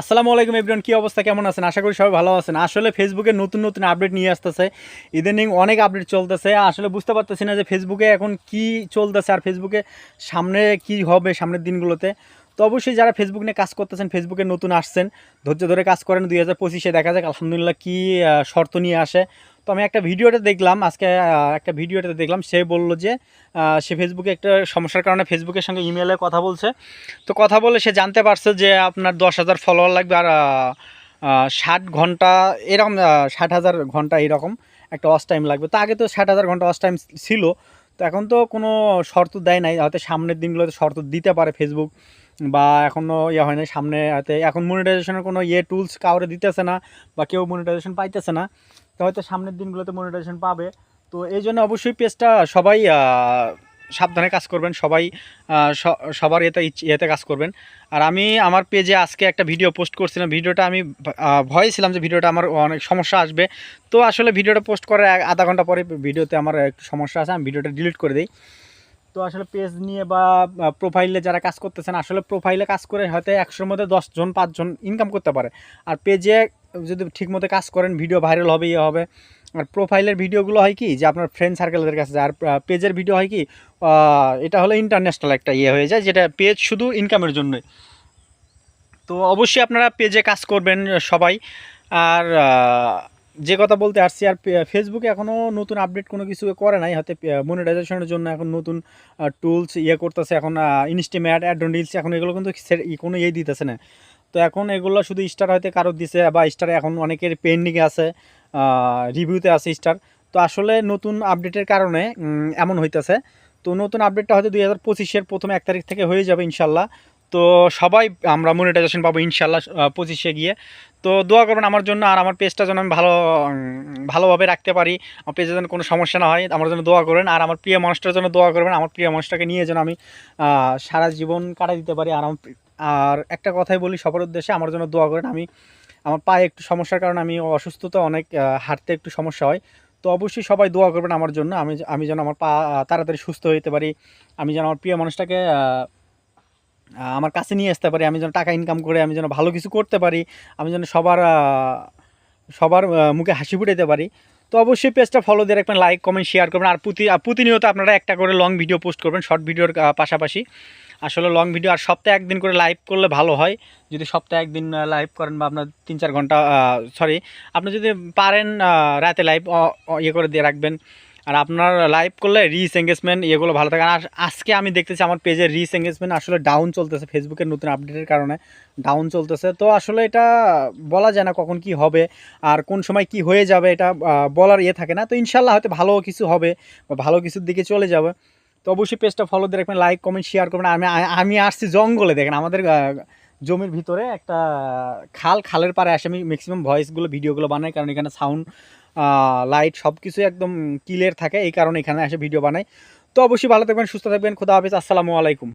আসসালামু আলাইকুম এভরিওয়ান, কী অবস্থা? কেমন আছেন? আশা করি সবাই ভালো আছেন। আসলে ফেসবুকে নতুন নতুন আপডেট নিয়ে আসতেছে। ইদানিং অনেক আপডেট চলতেছে। আসলে বুঝতে পারতেছি না যে ফেসবুকে এখন কি চলতেছে আর ফেসবুকে সামনে কি হবে সামনের দিনগুলোতে। তো অবশ্যই যারা ফেসবুক নিয়ে কাজ করতেছেন ফেসবুকে নতুন আসছেন, ধৈর্য ধরে কাজ করেন। দুই হাজার পঁচিশে দেখা যাক আলহামদুলিল্লাহ কী শর্ত নিয়ে আসে। তো আমি একটা ভিডিওতে দেখলাম, আজকে একটা ভিডিওতে দেখলাম, সে বলল যে সে ফেসবুকে একটা সমস্যার কারণে ফেসবুকের সঙ্গে ইমেলে কথা বলছে। তো কথা বলে সে জানতে পারছে যে আপনার দশ হাজার ফলোয়ার লাগবে আর ষাট ঘণ্টা এরকম ষাট হাজার ঘণ্টা এরকম একটা ওয়াচ টাইম লাগবে। তো আগে তো ষাট হাজার ঘণ্টা ওয়াচ টাইম ছিল, তো এখন তো কোনো শর্ত দেয় নাই। হয়তো সামনের দিনগুলোতে শর্ত দিতে পারে ফেসবুক বা এখনও ইয়ে হয় না সামনে, হয়তো এখন মনিটাইজেশনের কোনো ইয়ে টুলস কাউরে দিতেছে না, বা কেউ মনিটাইজেশন পাইতেছে না। তো হয়তো সামনের দিনগুলোতে মনিটাইজেশন পাবে। তো এই জন্য অবশ্যই পেজটা সবাই সাবধানে কাজ করবেন। সবাই সবার এতে ইয়েতে কাজ করবেন। আর আমি আমার পেজে আজকে একটা ভিডিও পোস্ট করছিলাম। ভিডিওটা আমি ভয়ে ছিলাম যে ভিডিওটা আমার অনেক সমস্যা আসবে। তো আসলে ভিডিওটা পোস্ট করার আধা ঘণ্টা পরে ভিডিওতে আমার একটু সমস্যা আছে। আমি ভিডিওটা ডিলিট করে দিই। তো আসলে পেজ নিয়ে বা প্রোফাইলে যারা কাজ করতেছেন, আসলে প্রোফাইলে কাজ করে হয়তো একশোর মধ্যে দশজন, পাঁচজন ইনকাম করতে পারে। আর পেজে যদি ঠিকমতো কাজ করেন ভিডিও ভাইরাল হবে ইয়ে হবে। আর প্রোফাইলের ভিডিওগুলো হয় কি, যে আপনার ফ্রেন্ড সার্কেলদের কাছে। আর পেজের ভিডিও হয় কি এটা হলো ইন্টারন্যাশনাল একটা ইয়ে হয়ে যায়, যেটা পেজ শুধু ইনকামের জন্যই। তো অবশ্যই আপনারা পেজে কাজ করবেন সবাই। আর যে কথা বলতে আসছি, আর ফেসবুকে এখনও নতুন আপডেট কোনো কিছু করে নাই, হয়তো মনিটাইজেশনের জন্য এখন নতুন টুলস ইয়ে করতেছে, এখন ইনস্টিমেট অ্যাডন রিলস এখন এগুলো কিন্তু কোনো ইয়ে দিতেছে না। তো এখন এগুলো শুধু স্টার হয়তো কারও দিছে বা স্টার এখন অনেকের পেন্ডিংয়ে আছে রিভিউতে আছে স্টার তো আসলে নতুন আপডেটের কারণে এমন হইতেছে। তো নতুন আপডেটটা হয়তো দুই হাজার পঁচিশের প্রথম এক তারিখ থেকে হয়ে যাবে ইনশাল্লাহ। তো সবাই আমরা মনিটাইজেশন পাবো ইনশাল্লাহ পঁচিশে গিয়ে। তো দোয়া করবেন আমার জন্য আর আমার পেজটা যেন আমি ভালো ভালোভাবে রাখতে পারি। আমার পেজে যেন কোনো সমস্যা না হয়, আমার জন্য দোয়া করবেন। আর আমার প্রিয় মানুষটার জন্য দোয়া করবেন। আমার প্রিয় মানুষটাকে নিয়ে যেন আমি সারা জীবন কাটা দিতে পারি। আর আমার আর একটা কথাই বলি সবার উদ্দেশ্যে, আমার জন্য দোয়া করেন। আমি, আমার পায়ে একটু সমস্যার কারণে আমি অসুস্থতা অনেক হাঁটতে একটু সমস্যা হয়। তো অবশ্যই সবাই দোয়া করবেন আমার জন্য। আমি আমি যেন আমার পা তাড়াতাড়ি সুস্থ হইতে পারি। আমি যেন আমার প্রিয় মানুষটাকে আমার কাছে নিয়ে আসতে পারি। আমি যেন টাকা ইনকাম করে আমি যেন ভালো কিছু করতে পারি। আমি যেন সবার সবার মুখে হাসি ফুটাইতে পারি। তো অবশ্যই পেজটা ফলো দিয়ে রাখবেন লাইক কমেন্ট শেয়ার করবেন। আর প্রতি প্রতিনিয়ত আপনারা একটা করে লং ভিডিও পোস্ট করবেন শর্ট ভিডিওর পাশাপাশি। আসলে লং ভিডিও আর সপ্তাহে একদিন করে লাইভ করলে ভালো হয়। যদি সপ্তাহে একদিন লাইভ করেন বা আপনার তিন চার ঘণ্টা সরি আপনি যদি পারেন রাতে লাইভ ইয়ে করে দিয়ে রাখবেন। আর আপনার লাইভ করলে রিচ এঙ্গেজমেন্ট এগুলো ভালো থাকে। আর আজকে আমি দেখতেছি আমার পেজের রিচ এঙ্গেজমেন্ট আসলে ডাউন চলতেছে ফেসবুকের নতুন আপডেটের কারণে ডাউন চলতেছে। তো আসলে এটা বলা যায় না কখন কি হবে আর কোন সময় কি হয়ে যাবে এটা বলার ইয়ে থাকে না। তো ইনশাল্লাহ হয়তো ভালো কিছু হবে বা ভালো কিছুর দিকে চলে যাবে। তো অবশ্যই পেজটা ফলো দিয়ে রাখবেন লাইক কমেন্ট শেয়ার করবেন। আমি আমি আসছি জঙ্গলে, দেখেন আমাদের জমির ভিতরে একটা খাল, খালের পারে আসে আমি ম্যাক্সিমাম ভয়েসগুলো ভিডিওগুলো বানাই, কারণ এখানে সাউন্ড লাইট সব কিছু একদম ক্লিয়ার থাকে, এই কারণে এখানে এসে ভিডিও বানাই। তো অবশ্যই ভালো থাকবেন, সুস্থ থাকবেন, খুদা হাফিজ, আসসালামু আলাইকুম।